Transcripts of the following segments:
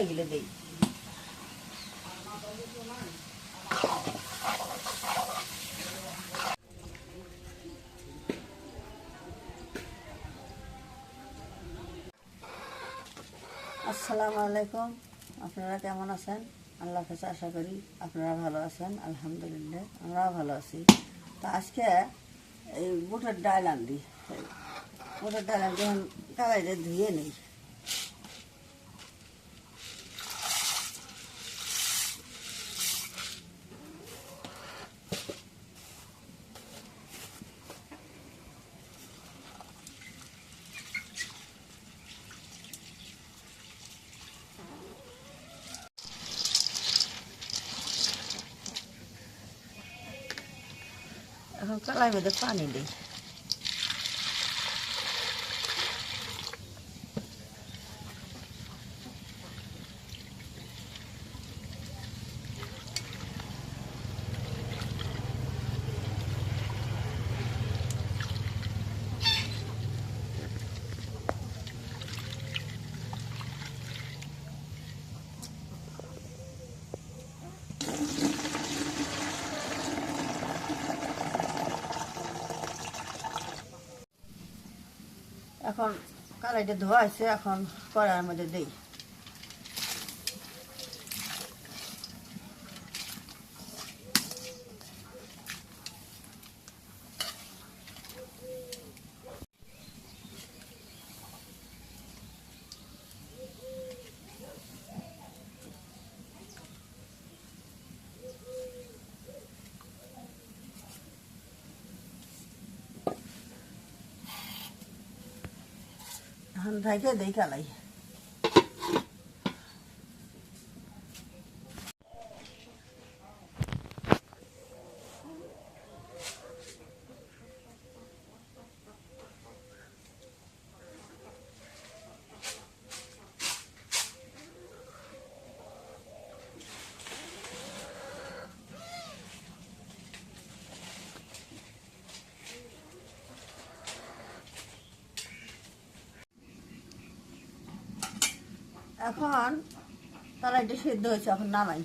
আসসালামু আলাইকুম। আপনারা কেমন আছেন? আল্লাহ কাছে আশা করি আপনারা ভালো আছেন। আলহামদুলিল্লাহ, আমরাও ভালো আছি। তো আজকে এই বুটের ডাল আনলি বুটের ডাল আনলি কালাইটা ধুয়ে নেই। এখন কালাই মধ্যে পানি দিই এখন কালাইটা ধোয়া আছে এখন কড়াইয়ের মধ্যে দিই। এখন ঢাকে দিই কালাই এখন তলাইটা সিদ্ধ হয়েছে, এখন নামাই।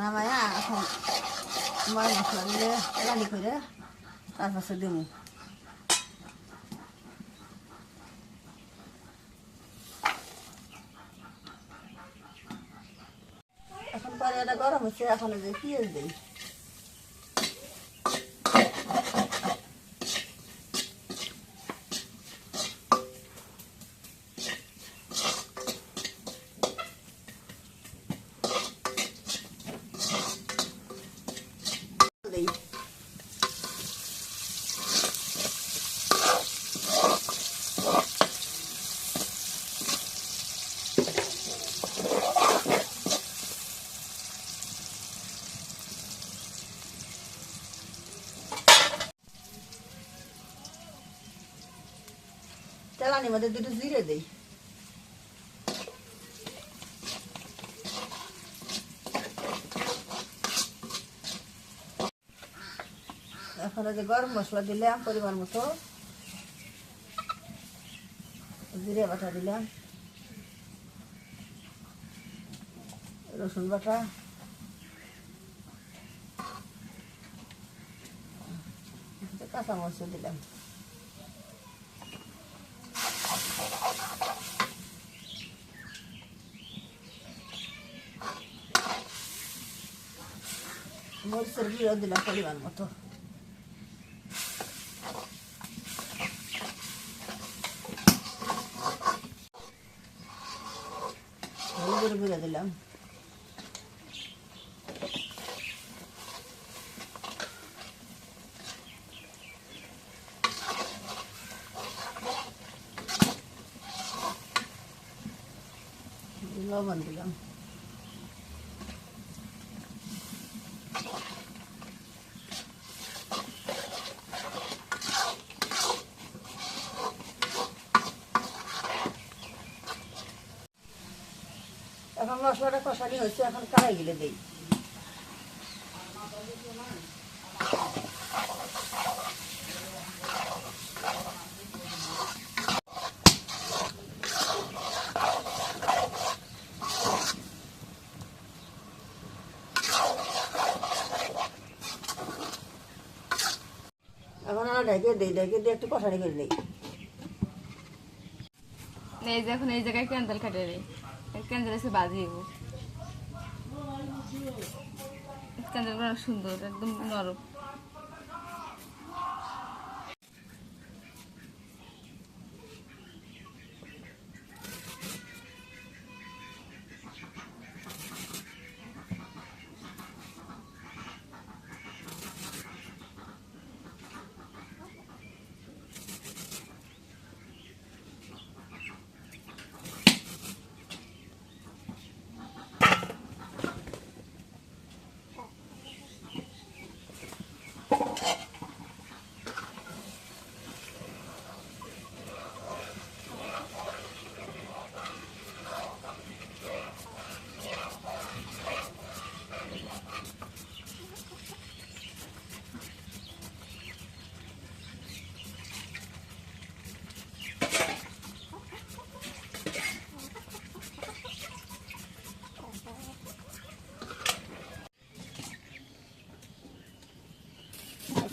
নামাইয়া এখন মাছ মশলা দিয়ে রানি করে তারপরে দিব। এখন কড়াইটা গরম হচ্ছে, এখন যে পেঁয়াজ দিই। তেলানির মধ্যে দুটো জিরে দিই। এখন যে গরম মশলা দিলাম, পরিমাণ মতো। জিরে বাটা দিলাম। রসুন বাটা। কাঁচা মরিচ দিলাম। মরিচের গুঁড়ো দিলাম পরিমাণ মতো হলুদের গুঁড়ো দিলাম লবণ আমি হচ্ছে এখন কারাই গেলে এখন দিই করে এই এখন এই জায়গায় ক্যান্ডেল খাটে দিই ক্যান্ডেল এসে বাজিয়ে সুন্দর একদম নরম।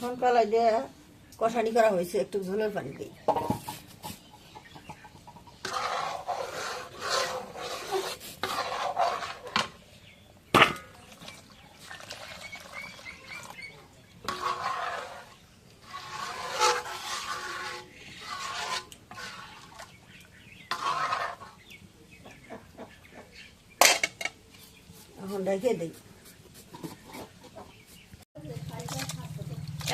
এখন কলাই দিয়ে কষানি করা হয়েছে একটু ঝোলের পানি দিই এখন রেখে দিই।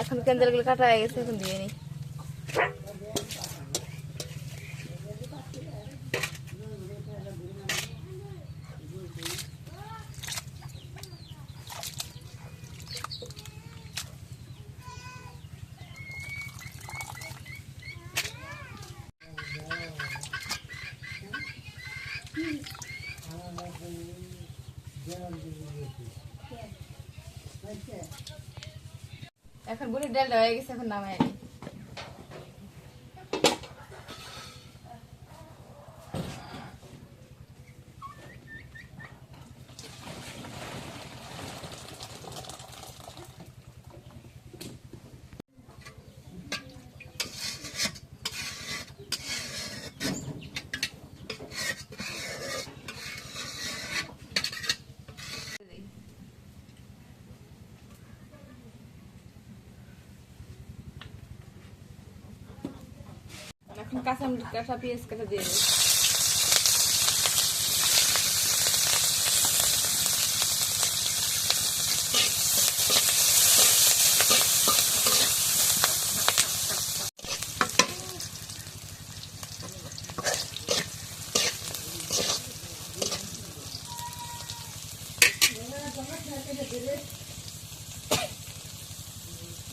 এখন ক্যান্ডেলগুলো কাটা হয়ে গেছে এখন দিয়ে নি এখন বুড়ি ডালটা হয়ে গেছে এখন নামায় কাঁচা কাঁচা পেঁয়াজ কাটা দিয়ে দিই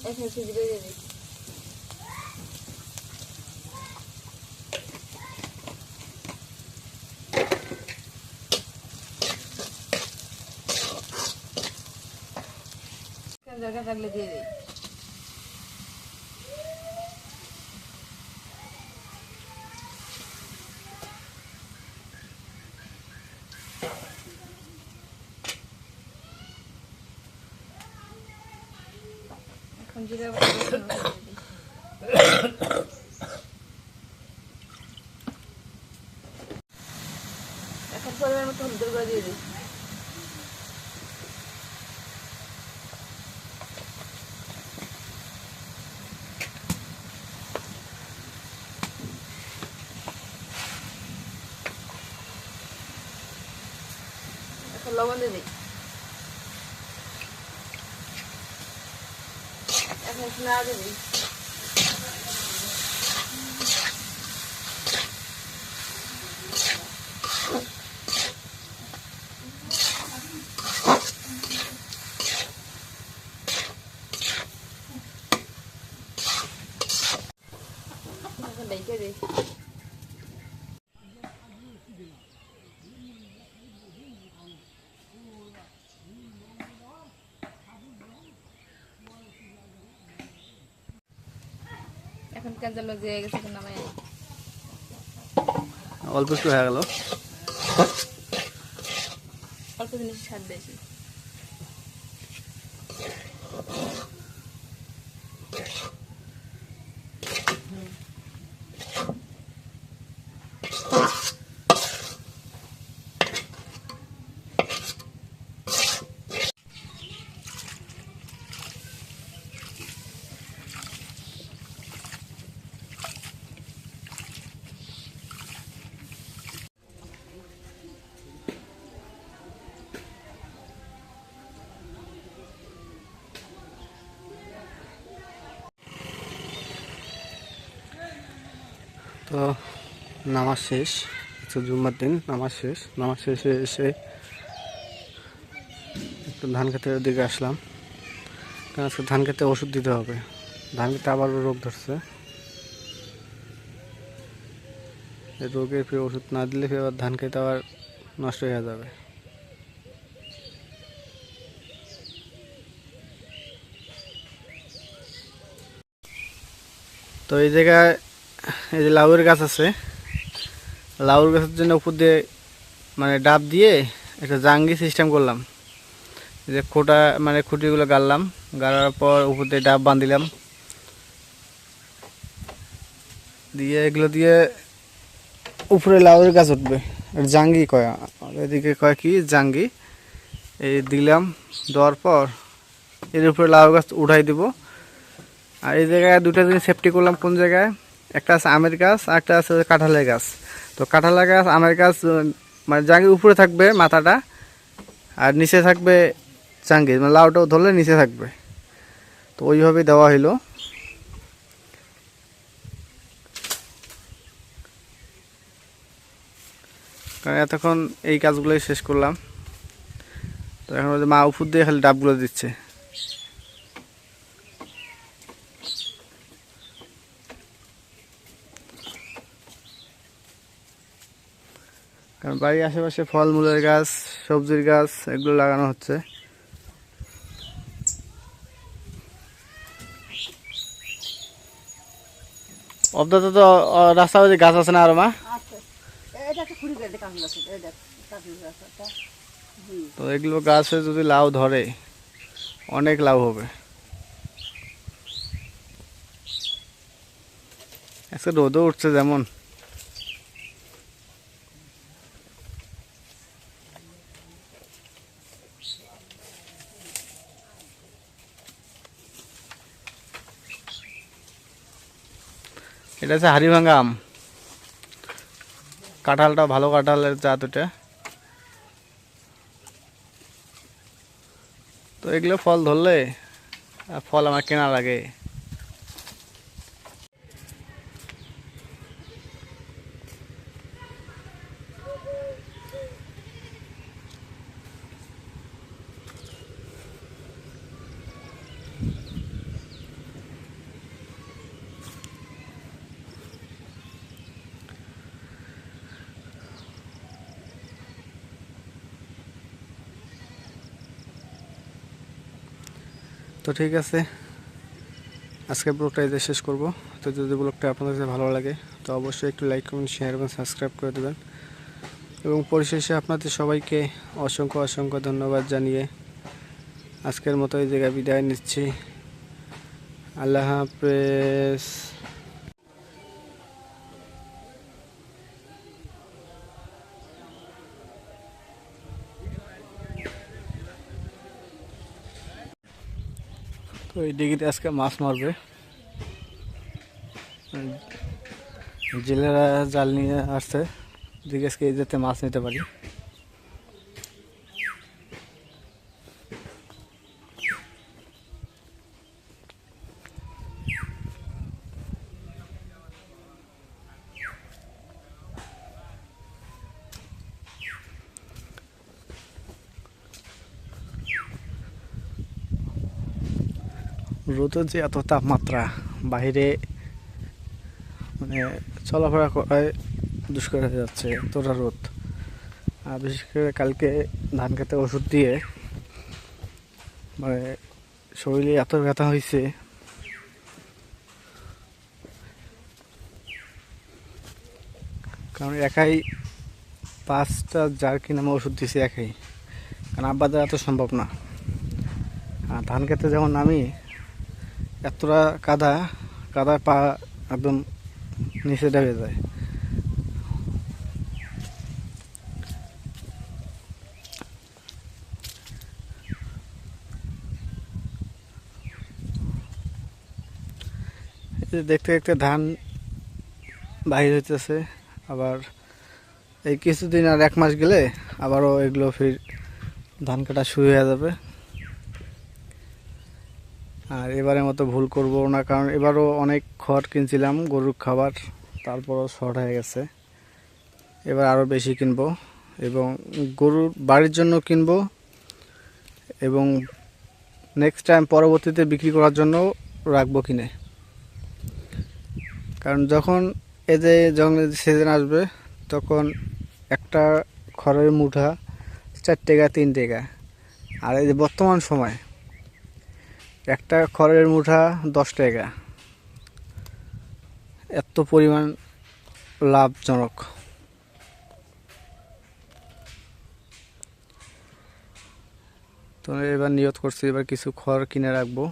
এখন সুজি দিয়ে দিই জায়গা থাকলে দিয়ে দিই এখন জিরা। এখন পরিমাণ মতো হলুদের গুঁড়া দিয়ে দিই এখন লবণ দিয়ে দিই এখন একটু নাড়া দিয়ে দিই এখন ডেকে দিই গেছে নামাই অল্প একটু হয়ে গেল। অল্প জিনিস ছাড় বেশি। তো নামাজ শেষ আজকে জুম্মার দিন, নামাজ শেষ। নামাজ শেষে এসে একটু ধান খেতের দিকে আসলাম। কারণ আজকে ধান খেতে ওষুধ দিতে হবে। ধান খেতে আবারও রোগ ধরছে। রোগের ফিরে ওষুধ না দিলে ফিরে আবার ধান খেতে আবার নষ্ট হয়ে যাবে। তো এই জায়গায় এই যে লাউয়ের গাছ আছে, লাউর গাছের জন্য উপর দিয়ে মানে ডাব দিয়ে একটা জাঙ্গি সিস্টেম করলাম। যে খোটা মানে খুঁটিগুলো গাড়লাম, গাড়ার পর উপর দিয়ে ডাব বাঁধিলাম। দিয়ে এগুলো দিয়ে উপরে লাউয়ের গাছ উঠবে জাঙ্গি কয়। এদিকে কয় কি? জাঙ্গি। এই দিলাম, দেওয়ার পর এর উপরে লাউ গাছ উঠাই দিব। আর এই জায়গায় দুটা জিনিস সেফটি করলাম, কোন জায়গায়? একটা আছে আমের গাছ, আর একটা আছে কাঁঠালের গাছ। তো কাঁঠালের গাছ, আমের গাছ মানে জাঙ্গি উপরে থাকবে মাথাটা, আর নিচে থাকবে জাঙ্গি মানে লাউটাও ধরলে নিচে থাকবে। তো ওইভাবেই দেওয়া হইল। কারণ এতক্ষণ এই কাজগুলোই শেষ করলাম। তো এখন মা উপর দিয়ে খালি ডাবগুলো দিচ্ছে। কারণ বাড়ির আশেপাশে ফলমূলের গাছ সবজির গাছ এগুলো লাগানো হচ্ছে। অবদাতে তো রাস্তা ওই গাছ আছে না আরও মা? তো এগুলো গাছে যদি লাউ ধরে অনেক লাভ হবে। আজকে রোদও উঠছে যেমন। এটা হচ্ছে হাড়িভাঙ্গা আম। কাঁঠালটা ভালো কাঁঠালের জাত ওটা। তো এগুলো ফল ধরলে ফল আমার কেনা লাগে ঠিক আছে। আজকে ব্লগটা এদের শেষ করব। তো যদি ব্লগটা আপনাদের কাছে ভালো লাগে, তো অবশ্যই একটু লাইক কমেন্ট শেয়ার এবং সাবস্ক্রাইব করে দেবেন। এবং পরিশেষে আপনাদের সবাইকে অসংখ্য অসংখ্য ধন্যবাদ জানিয়ে আজকের মতো এই জায়গায় বিদায় নিচ্ছি। আল্লাহ হাফেজ। তো এই ডিগিতে আজকে মাছ মারবে জেলেরা জাল নিয়ে আসছে দিকে আজকে এই যাতে মাছ নিতে পারি রোদের যে এত তাপমাত্রা বাইরে মানে চলাফেরা করায় দুষ্কর হয়ে যাচ্ছে এতটা রোদ। আর বিশেষ করে কালকে ধান খেতে ওষুধ দিয়ে মানে শরীরে এত ব্যথা হয়েছে কারণ একাই পাঁচটা যার কিনা আমি ওষুধ দিয়েছি একাই। কারণ আব্বাদের এত সম্ভব না। আর ধান খেতে যেমন নামি এতটা কাদা কাদায় পা একদম নিচে ডেবে যায় দেখতে দেখতে ধান বাহির হইতেছে, আবার এই কিছুদিন আর এক মাস গেলে আবারও এগুলো ফির ধান কাটা শুরু হয়ে যাবে। আর এবারের মতো ভুল করব না, কারণ এবারও অনেক খড় কিনছিলাম, গরুর খাবার, তারপরও শর্ট হয়ে গেছে। এবার আরও বেশি কিনবো এবং গরুর বাড়ির জন্য কিনব এবং নেক্সট টাইম পরবর্তীতে বিক্রি করার জন্য রাখব কিনে। কারণ যখন এই যে যখন সিজন আসবে, তখন একটা খড়ের মুঠা চার টাকা তিন টাকা আর এই যে বর্তমান সময় একটা খড়ের মুঠা দশ টাকা। এত পরিমাণ লাভজনক। তো এবার নিয়ত করছি, এবার কিছু খড় কিনে রাখব।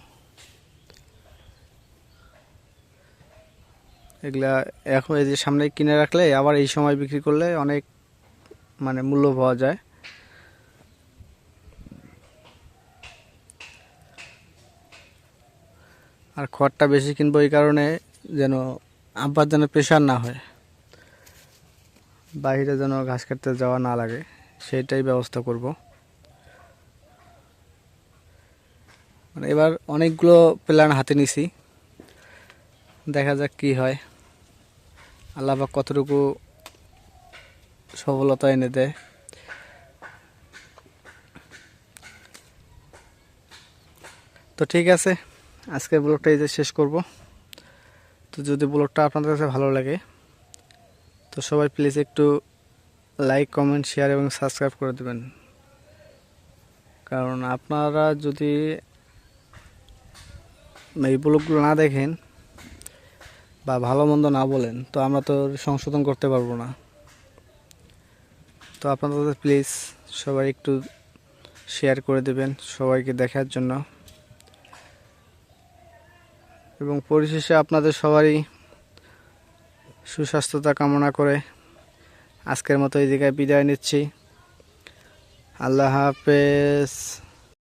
এগুলা এখন এই যে সামনে কিনে রাখলে, আবার এই সময় বিক্রি করলে অনেক মানে মূল্য পাওয়া যায়। আর খড়টা বেশি কিনবো এই কারণে যেন আব্বার যেন প্রেশার না হয়। বাইরে যেন ঘাস কাটতে যাওয়া না লাগে সেটাই ব্যবস্থা করব। মানে এবার অনেকগুলো প্ল্যান হাতে নিছি। দেখা যাক কি হয়। আল্লাহ পাক কতটুকু সফলতা এনে দেয়। তো ঠিক আছে। আজকের ব্লগটা এই যে শেষ করব। তো যদি ব্লগটা আপনাদের কাছে ভালো লাগে, তো সবাই প্লিজ একটু লাইক কমেন্ট শেয়ার এবং সাবস্ক্রাইব করে দেবেন। কারণ আপনারা যদি এই ব্লগগুলো না দেখেন বা ভালো মন্দ না বলেন, তো আমরা তো সংশোধন করতে পারব না। তো আপনাদের প্লিজ সবাই একটু শেয়ার করে দেবেন সবাইকে দেখার জন্য। এবং পরিশেষে আপনাদের সবারই সুস্বাস্থ্যতা কামনা করে আজকের মতো এই জায়গায় বিদায় নিচ্ছি। আল্লাহ হাফেজ।